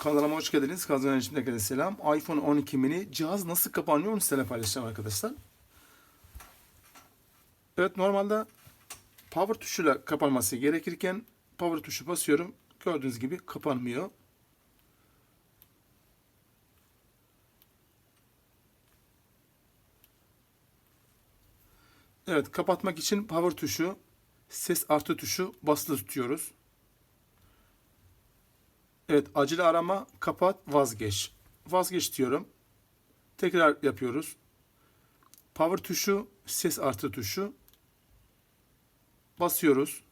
Kanalıma hoş geldiniz. Kazan herkese selam. iPhone 12 mini cihaz nasıl kapanıyor onu sizinle paylaşacağım arkadaşlar. Evet normalde power tuşuyla kapanması gerekirken power tuşu basıyorum. Gördüğünüz gibi kapanmıyor. Evet kapatmak için power tuşu, ses artı tuşu basılı tutuyoruz. Evet acil arama kapat vazgeç. Vazgeç diyorum. Tekrar yapıyoruz. Power tuşu ses artı tuşu basıyoruz.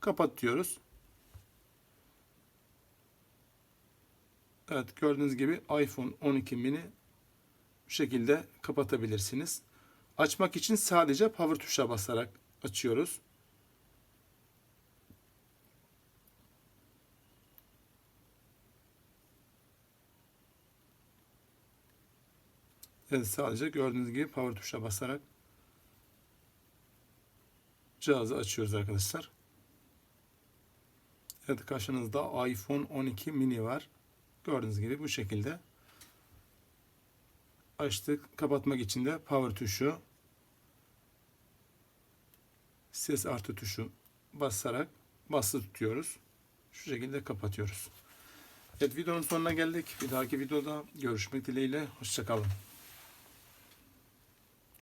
Kapat diyoruz. Evet gördüğünüz gibi iPhone 12 mini bu şekilde kapatabilirsiniz. Açmak için sadece power tuşa basarak açıyoruz. Sadece gördüğünüz gibi power tuşa basarak cihazı açıyoruz arkadaşlar. Evet karşınızda iPhone 12 mini var. Gördüğünüz gibi bu şekilde açtık. Kapatmak için de power tuşu ses artı tuşu basarak basılı tutuyoruz. Şu şekilde kapatıyoruz. Evet videonun sonuna geldik. Bir dahaki videoda görüşmek dileğiyle. Hoşçakalın.